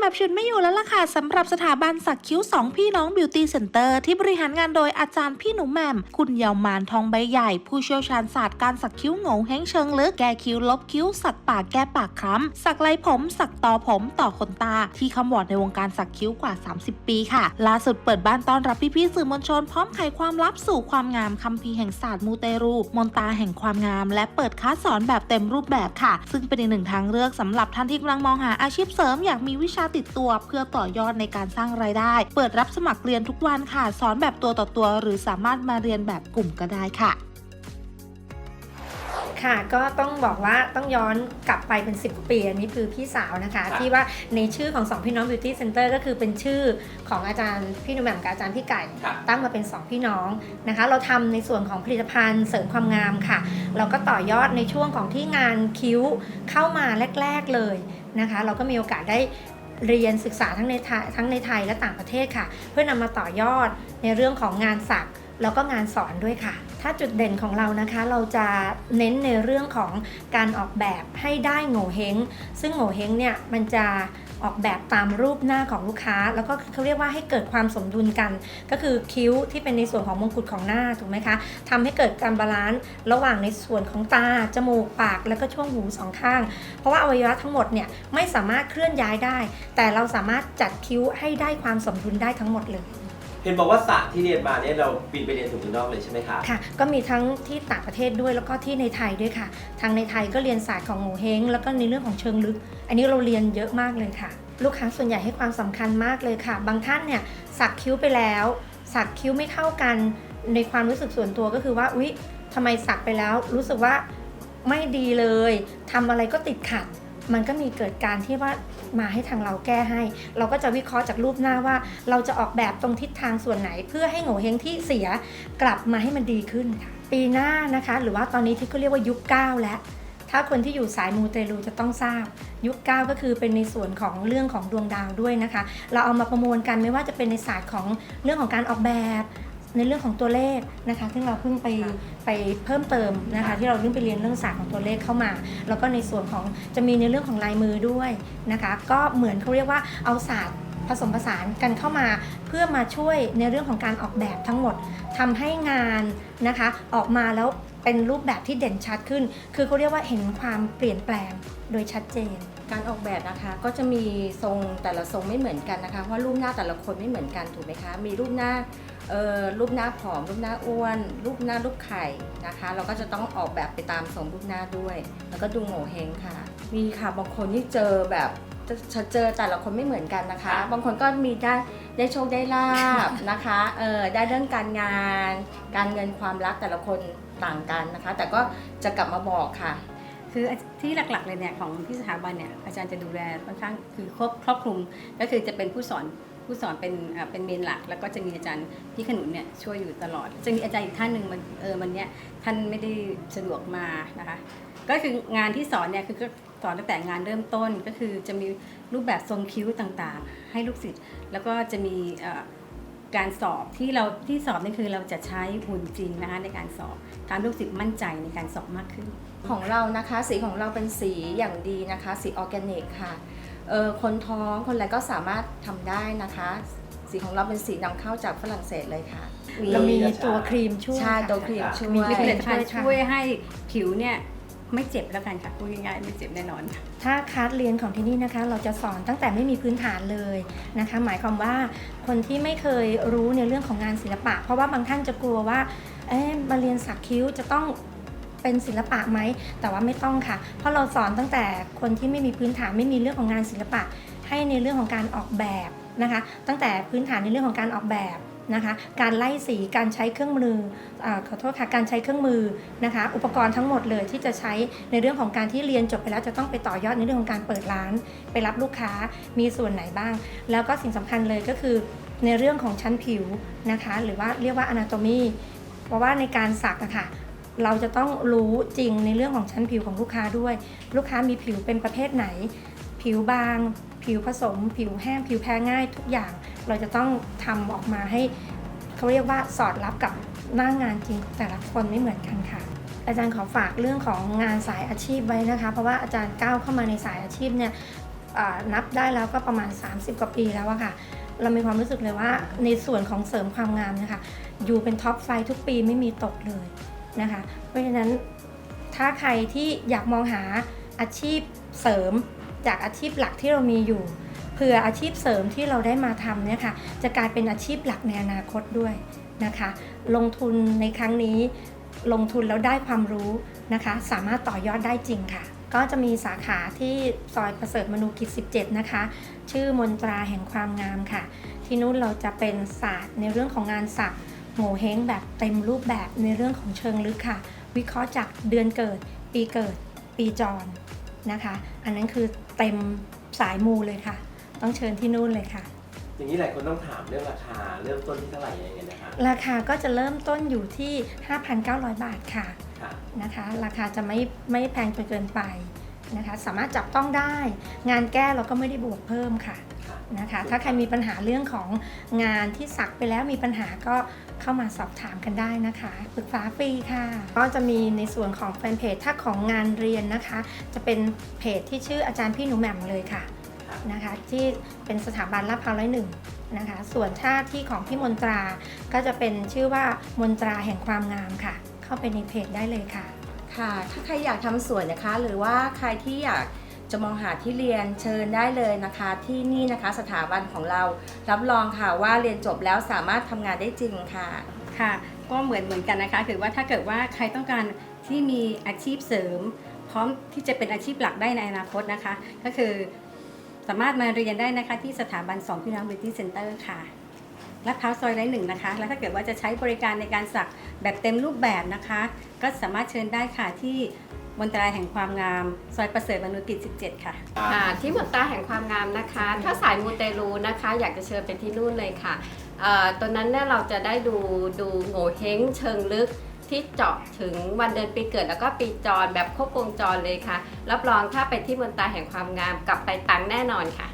แบบชุดไม่อยู่แล้วล่ะค่ะสำหรับสถาบันสักคิ้ว 2 พี่น้องบิวตี้เซ็นเตอร์ที่บริหารงานโดยอาจารย์พี่หนูแหม่ม คุณเยาวมานทองใบใหญ่ ผู้เชี่ยวชาญศาสตร์การสักคิ้วโง่เฮงเชิงลึกแก้คิ้วลบคิ้ว สักปากแก้ปากคล้ำสักไหลผม สักต่อผมต่อขนตา ที่คำวอดในวงการสักคิ้วกว่า 30 ปีค่ะล่าสุดเปิดบ้านต้อนรับพี่ๆสื่อมวลชนพร้อมไขความลับสู่ความงามคัมภีร์แห่งศาสตร์มูเตรูมนตาแห่งความงาม และเปิดคลาสสอนแบบเต็มรูปแบบค่ะ ซึ่งเป็นอีกหนึ่งทางเลือกสำหรับท่านที่กำลังมองหาอาชีพเสริมอยากมีวิชาติดตัวเพื่อต่อยอดในการสร้างรายได้ เปิดรับสมัครเรียนทุกวันค่ะ สอนแบบตัวต่อตัว หรือสามารถมาเรียนแบบกลุ่มก็ได้ค่ะค่ะก็ต้องบอกว่าต้องย้อนกลับไปเป็น 10 ปีอันนี้คือพี่สาวนะคะครับที่ว่าในชื่อของสองพี่น้อง Beauty Center ก็คือเป็นชื่อของอาจารย์พี่หนุ่มแหม่มกับอาจารย์พี่ไก่ครับตั้งมาเป็น 2 พี่น้องนะคะ เราทำในส่วนของผลิตภัณฑ์เสริมความงามค่ะ เราก็ต่อยอดในช่วงของที่งานคิ้วเข้ามาแรก ๆเลยนะคะ เราก็มีโอกาสได้ เรียนศึกษาทั้งในทั้งในไทยและต่างประเทศค่ะ เพื่อนำมาต่อยอดในเรื่องของงานศักแล้วก็งานสอนด้วยค่ะ ถ้าจุดเด่นของเรานะคะ เราจะเน้นในเรื่องของการออกแบบให้ได้โง่เฮงซึ่งโง่เฮงเนี่ยมันจะออกแบบตามรูปหน้าของลูกค้า แล้วก็เขาเรียกว่าให้เกิดความสมดุลกัน ก็คือคิ้วที่เป็นในส่วนของมงกุฎของหน้าถูกไหมคะทำให้เกิดการบาลานซ์ระหว่างในส่วนของตา จมูก ปาก แล้วก็ช่วงหูสองข้าง เพราะว่าอวัยวะทั้งหมดเนี่ยไม่สามารถเคลื่อนย้ายได้ แต่เราสามารถจัดคิ้วให้ได้ความสมดุลได้ทั้งหมดเลย เห็นบอกว่าศาสตร์ที่เรียนมาเนี่ยเราบินไปเรียนถึงเมืองนอกเลยใช่ไหมคะ ค่ะ ก็มีทั้งที่ต่างประเทศด้วยแล้วก็ที่ในไทยด้วยค่ะ ทางในไทยก็เรียนศาสตร์ของโงเฮงแล้วก็ในเรื่องของเชิงลึก อันนี้เราเรียนเยอะมากเลยค่ะ ลูกค้าส่วนใหญ่ให้ความสำคัญมากเลยค่ะ บางท่านเนี่ยสักคิ้วไปแล้ว สักคิ้วไม่เท่ากัน ในความรู้สึกส่วนตัวก็คือว่าอุ๊ยทำไมสักไปแล้ว รู้สึกว่าไม่ดีเลยทำอะไรก็ติดขัด มันก็มีเกิดการที่ว่ามาให้ทางเราแก้ให้ เราก็จะวิเคราะห์จากรูปหน้าว่า เราจะออกแบบตรงทิศทางส่วนไหน เพื่อให้โง่เฮงที่เสียกลับมาให้มันดีขึ้นค่ะปีหน้านะคะ หรือว่าตอนนี้ที่เขาเรียกว่ายุค 9 แล้วถ้าคนที่อยู่สายมูเตลูจะต้องทราบ ยุค 9 ก็คือเป็นในส่วนของเรื่องของดวงดาวด้วยนะคะ เราเอามาประมวลกันไม่ว่าจะเป็นในศาสตร์ของเรื่องของการออกแบบ ในเรื่องของตัวเลขนะคะซึ่งเราเพิ่งไปไปเพิ่มเติมนะคะ ที่เราเพิ่งไปเรียนเรื่องศาสตร์ของตัวเลขเข้ามา แล้วก็ในส่วนของจะมีในเรื่องของลายมือด้วยนะคะ ก็เหมือนเขาเรียกว่าเอาศาสตร์ผสมผสานกันเข้ามาเพื่อมาช่วยในเรื่องของการออกแบบทั้งหมดทำให้งานนะคะ ออกมาแล้วเป็นรูปแบบที่เด่นชัดขึ้น คือเขาเรียกว่าเห็นความเปลี่ยนแปลงโดยชัดเจน การออกแบบนะคะก็จะมีทรงแต่ละทรงไม่เหมือนกันนะคะเพราะรูปหน้าแต่ละคนไม่เหมือนกันถูกไหมคะ มีรูปหน้า รูปหน้าผอม รูปหน้าอ้วน รูปหน้ารูปไข่นะคะ เราก็จะต้องออกแบบไปตามทรงรูปหน้าด้วย แล้วก็ดูโง่เฮงค่ะ มีค่ะบางคนที่เจอแบบจะเจอแต่ละคนไม่เหมือนกันนะคะ บางคนก็มีได้ได้โชคได้ลาบนะคะเออได้เรื่องการงาน การเงินความรักแต่ละคนต่างกันนะคะ แต่ก็จะกลับมาบอกค่ะ คือที่หลักๆเลยเนี่ยของที่สถาบันเนี่ยอาจารย์จะดูแลค่อนข้างคือครอบครอบคลุมก็คือจะเป็นผู้สอน ผู้สอนเป็นเป็นเมนหลัก แล้วก็จะมีอาจารย์พี่ขนุนเนี่ยช่วยอยู่ตลอด จะมีอาจารย์อีกท่านหนึ่งมันเออวันเนี้ยท่านไม่ได้สะดวกมานะคะก็คืองานที่สอนเนี่ยคือก็สอนตั้งแต่งานเริ่มต้นก็คือจะมีรูปแบบทรงคิ้วต่างๆ ให้ลูกศิษย์แล้วก็จะมีการสอบที่เราที่สอบนี่คือเราจะใช้หุ่นจริงนะคะในการสอบทำลูกศิษย์มั่นใจในการสอบมากขึ้น ของเรานะคะสีของเราเป็นสีอย่างดีนะคะ สีออร์แกนิกค่ะ คนท้องคนอะไรก็สามารถทำได้นะคะ สีของเราเป็นสีนำเข้าจากฝรั่งเศสเลยค่ะ เรามีตัวครีมช่วยใช่ค่ะตัวครีมช่วยมีมีผลิตช่ภัวณยฑ์ค่ะช่วยให้ผิวเนี่ยไม่เจ็บแล้วกันค่ะพูดง่ายๆไม่เจ็บแน่นอน ถ้าคลาสเรียนของที่นี่นะคะ เราจะสอนตั้งแต่ไม่มีพื้นฐานเลยนะคะ หมายความว่าคนที่ไม่เคยรู้ในเรื่องของงานศิลปะ เพราะว่าบางท่านจะกลัวว่าเอ๊ะมาเรียนสักคิ้วจะต้อง เป็นศิลปะไหม แต่ว่าไม่ต้องค่ะ เพราะเราสอนตั้งแต่คนที่ไม่มีพื้นฐานไม่มีเรื่องของงานศิลปะ ให้ในเรื่องของการออกแบบนะคะ ตั้งแต่พื้นฐานในเรื่องของการออกแบบนะคะ การไล่สีการใช้เครื่องมืออขอโทษค่ะการใช้เครื่องมือนะคะ อุปกรณ์ทั้งหมดเลยที่จะใช้ในเรื่องของการที่เรียนจบไปแล้วจะต้องไปต่อยอดในเรื่องของการเปิดร้าน ไปรับลูกค้ามีส่วนไหนบ้าง แล้วก็สิ่งสำคัญเลยก็คือในเรื่องของชั้นผิวนะคะ หรือว่าเรียกว่า anatomy เพราะว่าในการสักอะค่ะ เราจะต้องรู้จริงในเรื่องของชั้นผิวของลูกค้าด้วย ลูกค้ามีผิวเป็นประเภทไหน ผิวบาง ผิวผสม ผิวแห้ง ผิวแพ้ง่ายทุกอย่าง เราจะต้องทำออกมาให้เขาเรียกว่าสอดรับกับหน้างานจริงแต่ละคนไม่เหมือนกันค่ะ อาจารย์ขอฝากเรื่องของงานสายอาชีพไว้นะคะ เพราะว่าอาจารย์ก้าวเข้ามาในสายอาชีพเนี่ยนับได้แล้วก็ประมาณ 30 กว่าปีแล้วอะค่ะ เรามีความรู้สึกเลยว่าในส่วนของเสริมความงามเนะคะอยู่เป็นท็อปไฟทุกปีไม่มีตกเลย นะคะ เพราะฉะนั้นถ้าใครที่อยากมองหาอาชีพเสริมจากอาชีพหลักที่เรามีอยู่เผื่ออาชีพเสริมที่เราได้มาทำเนี่ยค่ะจะกลายเป็นอาชีพหลักในอนาคตด้วยนะคะ ลงทุนในครั้งนี้ ลงทุนแล้วได้ความรู้นะคะ สามารถต่อยอดได้จริงค่ะ ก็จะมีสาขาที่ซอยประเสริฐมนูกิจ 17 นะคะ ชื่อมนตราแห่งความงามค่ะ ที่นู้นเราจะเป็นศาสตร์ในเรื่องของงานสักด โง่เฮงแบบเต็มรูปแบบในเรื่องของเชิงลึกค่ะ วิเคราะห์จากเดือนเกิด ปีเกิด ปีจรนะคะ อันนั้นคือเต็มสายมูเลยค่ะ ต้องเชิญที่นู่นเลยค่ะ อย่างนี้หลายคนต้องถามเรื่องราคาเริ่มต้นที่เท่าไหร่ยังไงนะคะราคาก็จะเริ่มต้นอยู่ที่ 5,900 บาทค่ะค่ะนะคะ ราคาจะไม่ไม่แพงจนเกินไป นะคะสามารถจับต้องได้ งานแก้เราก็ไม่ได้บวกเพิ่มค่ะค่ะนะคะถ้าใครมีปัญหาเรื่องของงานที่สักไปแล้วมีปัญหาก็เข้ามาสอบถามกันได้นะคะปรึกษาฟรีค่ะ ก็จะมีในส่วนของแฟนเพจถ้าของงานเรียนนะคะ จะเป็นเพจที่ชื่ออาจารย์พี่หนูแหม่มเลยค่ะค่ะนะคะที่เป็นสถาบันลาดพร้าวร้อยหนึ่งนะคะส่วนถ้าที่ของพี่มนตราก็จะเป็นชื่อว่ามนตราแห่งความงามค่ะ เข้าไปในเพจได้เลยค่ะ ค่ะ ถ้าใครอยากทำสวนนะคะ หรือว่าใครที่อยากจะมองหาที่เรียนเชิญได้เลยนะคะ ที่นี่นะคะสถาบันของเรารับรองค่ะว่าเรียนจบแล้วสามารถทำงานได้จริงค่ะค่ะ ก็เหมือนเหมือนกันนะคะ คือว่าถ้าเกิดว่าใครต้องการที่มีอาชีพเสริม พร้อมที่จะเป็นอาชีพหลักได้ในอนาคตนะคะ ก็คือสามารถมาเรียนได้นะคะที่สถาบันสองพี่น้อง Beauty Center ค่ะ ลาดพร้าวซอยร้อยหนึ่งนะคะ แล้วถ้าเกิดว่าจะใช้บริการในการสักแบบเต็มรูปแบบนะคะ ก็สามารถเชิญได้ค่ะที่มนตราแห่งความงาม ซอยประเสริฐมนุกิจ 17 ค่ะ ค่ะ ที่หมวดตาแห่งความงามนะคะ ถ้าสายมูเตลูนะคะ อยากจะเชิญไปที่นู่นเลยค่ะเอ่อตอนนั้นเนี่ยเราจะได้ดูดูโง่เฮงเชิงลึกที่เจาะถึงวันเดือนปีเกิดแล้วก็ปีจรแบบครบวงจรเลยค่ะ รับรองถ้าไปที่มนตาแห่งความงามกลับไปตังแน่นอนค่ะ